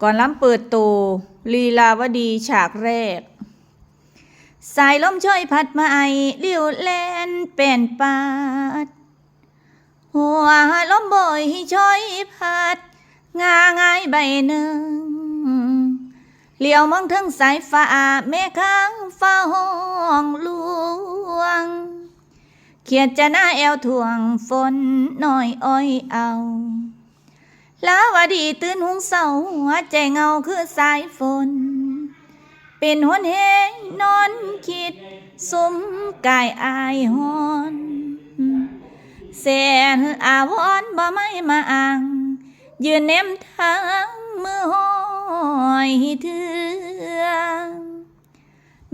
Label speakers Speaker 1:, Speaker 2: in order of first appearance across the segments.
Speaker 1: ก่อนล้ำเปิดตูลีลาวดีฉากแรก สายลมช่วยพัดมาไอเลี้ยวแลนเป็นปาด หัวลมโบยช่วยพัด งาง่ายใบหนึ่งเลี้ยวมองถึงสายฟ้าเมฆข้างฟ้าห้องลวง เขียดจะหน้าแอวถ่วงฝนน้อยอ้อยเอา ลาวดีตื่นหุงเศร้าหัวใจเงาคือสายฝน เป็นหวนเหงนอนคิดสุมกายอายหอนแสนอาวรณ์บ่ไม่มาอ่าง ยืนเน้มทางมือห้อยเถือ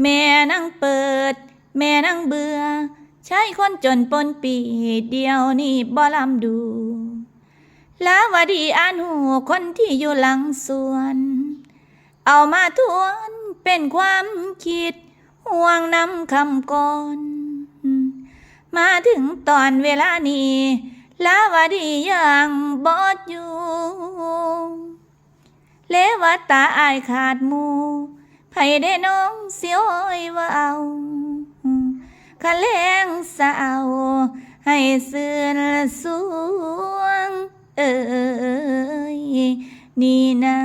Speaker 1: แม่นั่งเปิด แม่นั่งเบื่อ ใช้คนจนปนปีเดียวนี่บ่ลำดู ลาวดีอ่านหูคนที่อยู่หลังสวน เอามาทวนเป็นความคิด ห่วงนำคำก่อน มาถึงตอนเวลานี้ลาวดียังบอดอยู่เลวตาอายขาดมูไผได้น้องเสียวอ้อยว่าเอาคะแลงสาวให้เสื่อสวง เอ้ยนี่นา